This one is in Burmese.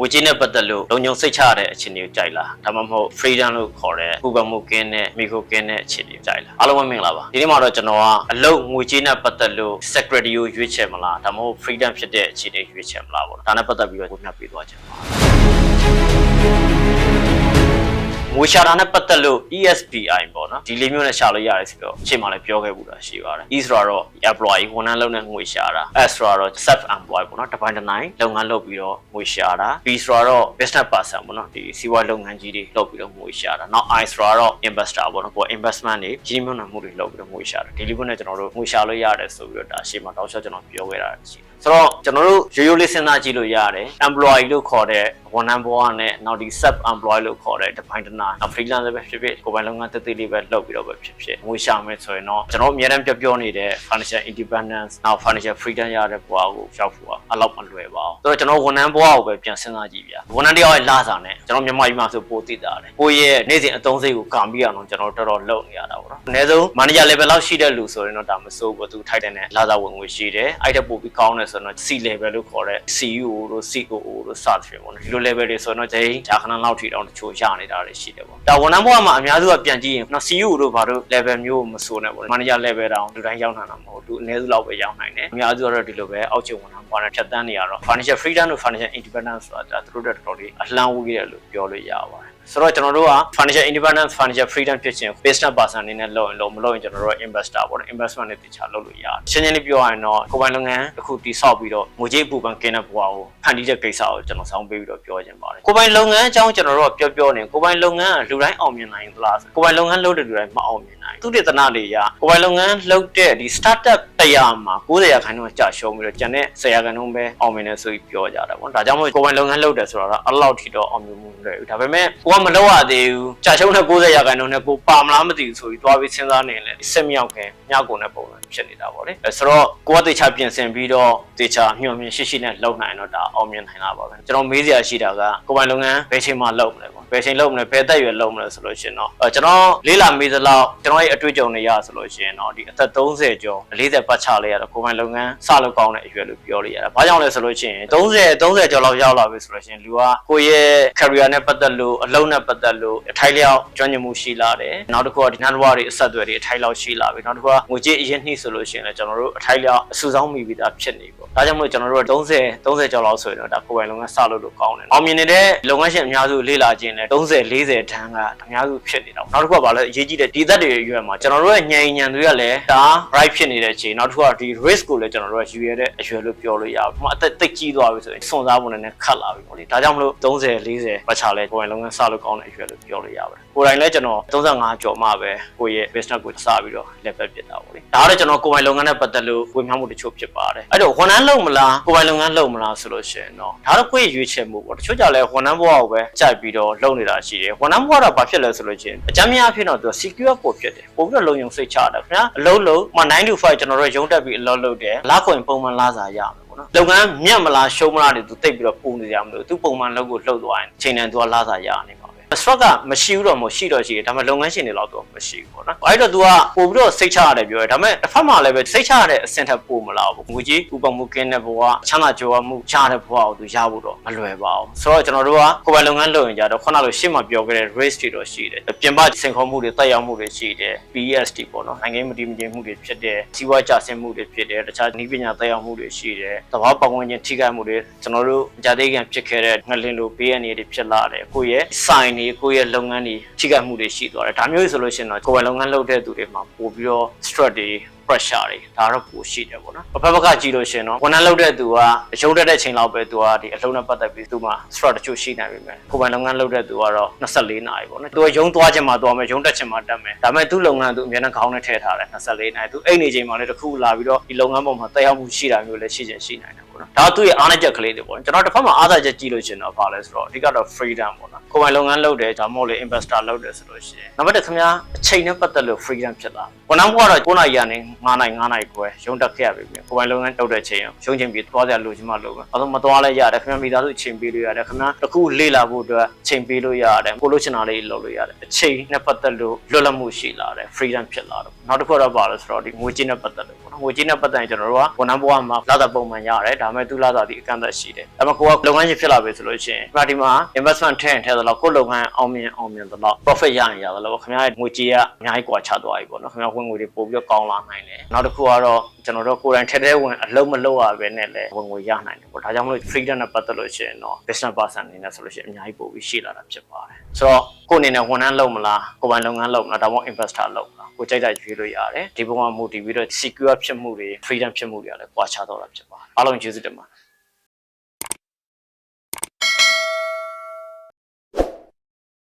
ငွေကြေးနဲ့ပတ်သက်လို့လုံခြုံစိတ်ချရတဲ့အခြေအနေကိုကြိုက်လားဒါမှမဟုတ် freedom လို့ခေါ်တဲ့ပူပန်မှုကင်းတဲ့မိခိုကင်းတဲ့အခြေအနေကိုကြိုက်လားအားလုံးပဲမင်္ဂလာပါဒီနေ့မှာတော့ကျွန်တော်ကအလုပ်ငွေကြေးနဲ့ပတ်သက်လို့ secretary ကိုရွေးချယ်မလားဒါမှမဟုတ် freedom ဖြစ်တဲ့အခြေအနေရွေးချယ်မလားပေါ့နော်ဒါနဲ့ပတ်သက်ပြီးတော့ကိုညှပ်ပေးသွားချင်ပါတယ် ငွေရှာတာနဲ့ပတ်သက်လို့ ESBI ပေါ့နော်ဒီလေးမျိုးနဲ့ရှာလို့ရတယ်ဆိုတော့အချိန်မှလည်းပြောခဲ့ဘူးတာရှိပါတယ် E ဆိုတာတော့ employee ဝန်ထမ်းလုပ်တဲ့ငွေရှာတာ S ဆိုတာတော့ self employed ပေါ့နော်တစ်ပိုင်းတစ်နိုင်လုပ်ငန်းလုပ်ပြီးတော့ငွေရှာတာ B ဆိုတာတော့ business person ပေါ့နော်ဒီစီးပွားလုပ်ငန်းကြီးတွေလုပ်ပြီးတော့ငွေရှာတာနောက် I ဆိုတာတော့ investor ပေါ့နော်ကို investment တွေကြီးမြင့်မှုတွေလုပ်ပြီးတော့ငွေရှာတာဒီလေးမျိုးနဲ့ကျွန်တော်တို့ငွေရှာလို့ရတယ်ဆိုပြီးတော့ဒါရှေ့မှာတောက်လျှောက်ကျွန်တော်ပြောခဲ့တာရှိတယ်ဆိုတော့ကျွန်တော်တို့ရိုးရိုးလေးစဉ်းစားကြည့်လို့ရတယ် employee လို့ခေါ်တဲ့ဝန်ထမ်းဘဝနဲ့နောက်ဒီ sub employee လို့ခေါ်တဲ့တစ်ပိုင်းတစ်နာနောက် freelance ပဲဖြစ်ဖြစ်ကိုယ်ပိုင်လုပ်ငန်းတစ်သေးလေးပဲလုပ်ပြီးတော့ပဲဖြစ်ဖြစ်ငွေရှာမယ်ဆိုရင်တော့ကျွန်တော်အများတန်းပြောပြောနေတဲ့ financial independence နောက် financial freedom ရတဲ့ဘဝကိုရောက်ဖို့ကအလောက်မလွယ်ပါဘူးဆိုတော့ကျွန်တော်ဝန်ထမ်းဘဝကိုပဲပြန်စဉ်းစားကြည့်ဗျာဝန်ထမ်းတယောက်ရဲ့လစာနဲ့ကျွန်တော်မြန်မာပြည်မှာဆိုပိုသိတာတယ်ကိုယ့်ရဲ့နေ့စဉ်အသုံးစရိတ်ကိုကံပြီးအောင်တော့ကျွန်တော်တော်တော်လုပ်နေရတာပေါ့နော်အနည်းဆုံး manager level လောက်ရှိတဲ့လူဆိုရင်တော့ဒါမစိုးဘူးသူထိုက်တဲ့နဲ့လစာဝင်ငွေရှိတယ်အဲ့တက်ပို့ပြီးကောင်းတယ်ဆိုတော့ C level လို့ခေါ်တဲ့ CEO တို့ COO တို့စသဖြင့်ပေါ့နော်ဒီလို level တွေဆိုတော့ဂျိမ်းဂျာခဏလောက်ထိတောင်တချို့ရနေတာတွေရှိတယ်ပေါ့ဒါဝန်ထမ်းဘဝမှာအများစုကပြန်ကြည့်ရင်နော် CEO တို့ဘာတို့ level မျိုးမစိုးနဲ့ပေါ့ manager level တောင်လူတိုင်းရောက်နိုင်တာမဟုတ်ဘူးသူအနည်းစုလောက်ပဲရောက်နိုင်တယ်အများစုကတော့ဒီလိုပဲအောက်ခြေဝန်ထမ်းဘဝနဲ့ဖြတ်တန်းနေရတော့ financial freedom တို့ financial independence ဆိုတာသူတို့တော်တော်လေးအလှမ်းဝေးတယ်လို့ပြောလို့ရပါတယ် ဆိုတော့ကျွန်တော်တို့က financial independence financial freedom ဖြစ်ခြင်း business person အနေနဲ့လုပ်ရင်လုပ်မလုပ်ရင်ကျွန်တော်တို့က investor ပေါ့နော် investment နဲ့တခြားလုပ်လို့ရတယ်ရှင်းရှင်းလေးပြောရရင်တော့ကိုယ်ပိုင်လုပ်ငန်းတစ်ခုတည်ဆောက်ပြီးတော့ငွေကြေးအပူပန်ကင်းတဲ့ဘဝကိုဖန်တီးတဲ့ကိစ္စကိုကျွန်တော်ဆောင်းပေးပြီးတော့ပြောချင်ပါတယ်ကိုယ်ပိုင်လုပ်ငန်းအကြောင်းကျွန်တော်တို့ကပြောပြောနေကိုယ်ပိုင်လုပ်ငန်းကလူတိုင်းအောင်မြင်နိုင်သလားဆိုကိုယ်ပိုင်လုပ်ငန်းလုပ်တဲ့လူတိုင်းမအောင်မြင်နိုင် သူတေသနာတွေရကိုယ်ပိုင်လုပ်ငန်းလုပ်တဲ့ဒီ startup တရားမှာ90ရာခိုင်နှုန်းကြာရှုံးပြီးတော့ကျန်တဲ့10ရာခိုင်နှုန်းပဲအောင်မြင်တယ်ဆိုပြီးပြောကြတာပေါ့ဒါကြောင့်မို့ကိုယ်ပိုင်လုပ်ငန်းလုပ်တယ်ဆိုတာတော့အဲ့လောက်ထိတော့အောင်မြင်မှုမလွယ်ဘူးဒါပေမဲ့ကိုကမလုပ်ရသေးဘူးကြာရှုံးတဲ့90ရာခိုင်နှုန်းနဲ့ကိုပါမလားမသိဘူးဆိုပြီးသွားပြီးစဉ်းစားနေလေစစ်မြောက်ခင်ညကုန်တဲ့ပုံစံဖြစ်နေတာပေါ့လေအဲဆိုတော့ကိုကတေချာပြင်ဆင်ပြီးတော့တေချာမျှော်မြင်ရှိရှိနဲ့လုပ်နိုင်တော့ဒါအောင်မြင်နိုင်တာပါပဲကျွန်တော်မေးစရာရှိတာကကိုယ်ပိုင်လုပ်ငန်းဘယ်ချိန်မှလုပ်မလဲပေါ့ ဘယ်ချိန်လုပ်မလဲဘယ်သက်ရွယ်လုပ်မလဲဆိုလို့ရှိရင်တော့အဲကျွန်တော်လေးလာမေးသလောက်ကျွန်တော်ရဲ့အတွေ့အကြုံတွေရဆိုလို့ရှိရင်တော့ဒီအသက်30ကျော်40ပတ်ချလေးရတော့ကိုယ်ပိုင်လုပ်ငန်းစလုပ်ကောင်းတဲ့အရွယ်လို့ပြောလို့ရတာဘာကြောင့်လဲဆိုလို့ရှိရင်30 30ကျော်လောက်ရောက်လာပြီဆိုလို့ရှိရင်လူကကိုယ့်ရဲ့ career နဲ့ပတ်သက်လို့အလုပ်နဲ့ပတ်သက်လို့အထိုက်လျောက်ကျွမ်းကျင်မှုရှိလာတယ်နောက်တစ်ခုကဒီနတ်ဘဝတွေအဆက်အသွယ်တွေအထိုက်လျောက်ရှိလာပြီနောက်တစ်ခုကငွေကြေးအရင်နှိဆိုလို့ရှိရင်လည်းကျွန်တော်တို့အထိုက်လျောက်အစုဆောင်းမိပြီးသားဖြစ်နေပေါ့ဒါကြောင့်မို့ကျွန်တော်တို့က30 30ကျော်လောက်ဆိုရင်တော့ဒါကိုယ်ပိုင်လုပ်ငန်းစလုပ်လို့ကောင်းတယ်အောင်မြင်နေတဲ့လုပ်ငန်းရှင်အများစုလေ့လာခြင်းနဲ့30 40တန်းကအများစုဖြစ်နေတာပေါ့နောက်တစ်ခုကဘာလဲအရေးကြီးတဲ့ဒီသက်တွေရွယ်မှာကျွန်တော်တို့ရဲ့ညံညံတွေကလည်းဒါ right ဖြစ်နေတဲ့အချိန်နောက်တစ်ခုကဒီ risk ကိုလည်းကျွန်တော်တို့ကယူရတဲ့အရွယ်လို့ပြောလို့ရပါဘူးအသက်သိပ်ကြီးသွားပြီဆိုရင်စွန့်စားဖို့နဲ့ခတ်လာပြီပေါ့လေဒါကြောင့်မလို့30 40ပတ်ချလဲကိုယ်ပိုင်လုပ်ငန်းစလို့ကောင်းတဲ့အရွယ်လို့ပြောလို့ရပါတယ် ကိုယ်တိုင်လည်းကျွန်တော်35ကျော်မှပဲကိုယ့်ရဲ့ business ကိုစပြီးတော့ level ပြစ်တာပေါ့လေဒါကတော့ကျွန်တော်ကိုယ်ပိုင်လုပ်ငန်းနဲ့ပတ်သက်လို့ဝေမျှမှုတချို့ဖြစ်ပါတယ်အဲ့တော့ဝန်ထမ်းလုပ်မလားကိုယ်ပိုင်လုပ်ငန်းလုပ်မလားဆိုလို့ရှိရင်တော့ဒါတော့ကိုယ့်ရဲ့ရွေးချယ်မှုပေါ့တချို့ကြလဲဝန်ထမ်းဘဝကိုပဲကြိုက်ပြီးတော့လုပ်နေတာရှိတယ်ဝန်ထမ်းဘဝတော့ဘာဖြစ်လဲဆိုလို့ရှိရင်အကြမ်းများဖြစ်တော့သူ secure ပို့ဖြစ်တယ်ပို့ပြီးတော့လုံယုံစိတ်ချတယ်ခင်ဗျာအလုပ်လုပ်မှ9 to 5ကျွန်တော်တို့ရုံးတက်ပြီးအလုပ်လုပ်တယ်လာခွင့်ပုံမှန်လာစားရမယ်ပေါ့နော်လုပ်ငန်းမြတ်မလားရှုံးမလားတွေသူတိတ်ပြီးတော့ပုံနေကြမလို့သူပုံမှန်လုပ်ကိုလှုပ်သွားရင်ချိန်တန်သူကလာစားရနေပါ stress ကမရှိဘူးတော့မရှိတော့ရှိတယ်ဒါပေမဲ့လုပ်ငန်းရှင်တွေလောက်တော့မရှိဘူးပေါ့နော်အဲ့တော့ तू ကပို့ပြီးတော့စိတ်ချရတယ်ပြောတယ်ဒါပေမဲ့တစ်ဖက်မှာလည်းပဲစိတ်ချရတဲ့အဆင့်ထက်ပို့မလာဘူးငွေကြီးဥပမှုကင်းတဲ့ဘဝချမ်းသာကြွယ်ဝမှုချတဲ့ဘဝကို तू ရဖို့တော့မလွယ်ပါဘူးဆိုတော့ကျွန်တော်တို့ကကိုယ်ပိုင်လုပ်ငန်းလုပ်ရင်ကြတော့ခုနလိုရှေ့မှာပြောခဲ့တဲ့ race တွေတော့ရှိတယ်ပြင်ပစင်ခေါ်မှုတွေတက်ရောက်မှုတွေရှိတယ် PEST ပေါ့နော်နိုင်ငံမတည်မငြိမ်မှုတွေဖြစ်တယ်စီးပွားကျဆင်းမှုတွေဖြစ်တယ်တခြားနည်းပညာတက်ရောက်မှုတွေရှိတယ်သဘာဝပတ်ဝန်းကျင်ထိခိုက်မှုတွေကျွန်တော်တို့ဂျာတိကန်ဖြစ်ခဲ့တဲ့ငလင်လိုဘေးအနေတွေဖြစ်လာတယ်ကိုယ့်ရဲ့ sign တွေကိုယ့်ရဲ့လုပ်ငန်းတွေထိခိုက်မှုတွေရှိသွားတယ်ဒါမျိုးဆိုလို့ရှိရင်တော့ကိုယ်ပိုင်လုပ်ငန်းလုပ်တဲ့သူတွေမှာပို့ပြီးတော့ stress တွေ pressure တွေဒါတော့ပိုရှိတယ်ပေါ့နော်။ဘက်ဘက်ကကြည့်လို့ရှိရင်တော့ဝန်ထမ်းလုပ်တဲ့သူကရုံးတက်တဲ့ချိန်လောက်ပဲသူကဒီအလုံးနဲ့ပတ်သက်ပြီးသူမှ stress တချို့ရှိနိုင်ပြီမယ်။ကိုယ်ပိုင်လုပ်ငန်းလုပ်တဲ့သူကတော့24နာရီပေါ့နော်။သူကရုံးသွားခြင်းမှာသွားမယ်ရုံးတက်ခြင်းမှာတက်မယ်။ဒါပေမဲ့သူ့လုပ်ငန်းသူအများနဲ့ခေါင်းနဲ့ထည့်ထားတယ်24နာရီ။သူအိတ်နေချိန်မှာလည်းတစ်ခုလာပြီးတော့ဒီလုပ်ငန်းပေါ်မှာတက်ရောက်မှုရှိတာမျိုးလည်းရှိချင်ရှိနိုင်တယ်ပေါ့နော်။ဒါသူ့ရဲ့အားနည်းချက်ကလေးတွေပေါ့နော်။ကျွန်တော်တစ်ဖက်မှာအားသာချက်ကြည့်လို့ရှိရင်တော့ဘာလဲဆိုတော့အဓိကတော့ freedom ပေါ့နော်။ ကိုယ်ပိုင်လုပ်ငန်းလုပ်တယ်ဒါမှမဟုတ်လေ investor လုပ်တယ်ဆိုလို့ရှိရင်နံပါတ်1ခင်ဗျာအချိန်နဲ့ပတ်သက်လို့ freedom ဖြစ်လာ။ဝန်ထမ်းဘဝတော့9နာရီကနေ9နာရီ9နာရီခွဲရုံးတက်ခဲ့ရပြီ။ကိုယ်ပိုင်လုပ်ငန်းလုပ်တဲ့ချိန်ရောရုံးချင်းပြီးသွားကြလို့ချင်းမလုပ်ဘူး။အဲတော့မသွားလဲရတယ်ခင်ဗျာမိသားစုချိန်ပေးလို့ရတယ်ခင်ဗျာတစ်ခုလေ့လာဖို့အတွက်ချိန်ပေးလို့ရတယ်ကိုလို့ချင်တာလေးလုပ်လို့ရတယ်အချိန်နဲ့ပတ်သက်လို့လွတ်လပ်မှုရှိလာတယ် freedom ဖြစ်လာတယ်နောက်တစ်ခုတော့ပါလို့ဆိုတော့ဒီငွေကြေးနဲ့ပတ်သက်လို့ပေါ့နော် ငွေကြေးနဲ့ပတ်သက်ရင်ကျွန်တော်တို့ကဝန်ထမ်းဘဝမှာလာတာပုံမှန်ရတယ်ဒါဒါပေမဲ့သူလာတာဒီအကန့်အသတ်ရှိတယ်ဒါပေမဲ့ကိုကလုပ်ငန်းရှင်ဖြစ်လာပြီဆိုလို့ရှိရင်ဒီမှာ investment ထည့်ရင်ထည့်သလောက်ကိုလုပ်ငန်းအောင်မြင်အောင်မြင်သလောက် profit ရရင်ရသလောက်ခင်ဗျားရဲ့ငွေကြေးကအများကြီးကွာခြားသွားပြီပေါ့နော်ခင်ဗျားဝင်ငွေတွေပို့ပြီးတော့ကောင်းလာနိုင်တယ်နောက်တစ်ခုကတော့ကျွန်တော်တို့ကိုယ်တိုင်ထည့်တဲ့ဝင်အလုံးမလုံးရပဲနဲ့လည်းဝင်ငွေရနိုင်တယ်ပေါ့ဒါကြောင့်မလို့ freedom နဲ့ပတ်သက်လို့ရှိရင်တော့ business person အနေနဲ့ဆိုလို့ရှိရင်အများကြီးပို့ပြီးရှိလာတာဖြစ်ပါတယ် ဆိုတော့ကိုယ်အနေနဲ့ဝန်ထမ်းလုပ်မလားကိုယ်ပိုင်လုပ်ငန်းလုပ်မလားဒါမှမဟုတ် investor လုပ်မလားကိုယ်ကြိုက်တာရွေးလို့ရတယ်ဒီပုံမှာမူတည်ပြီးတော့ secure ဖြစ်မှုတွေ freedom ဖြစ်မှုတွေကလည်းကွာခြားတော့တာဖြစ်ပါတယ်အားလုံးကျေးဇူးတင်ပါတယ်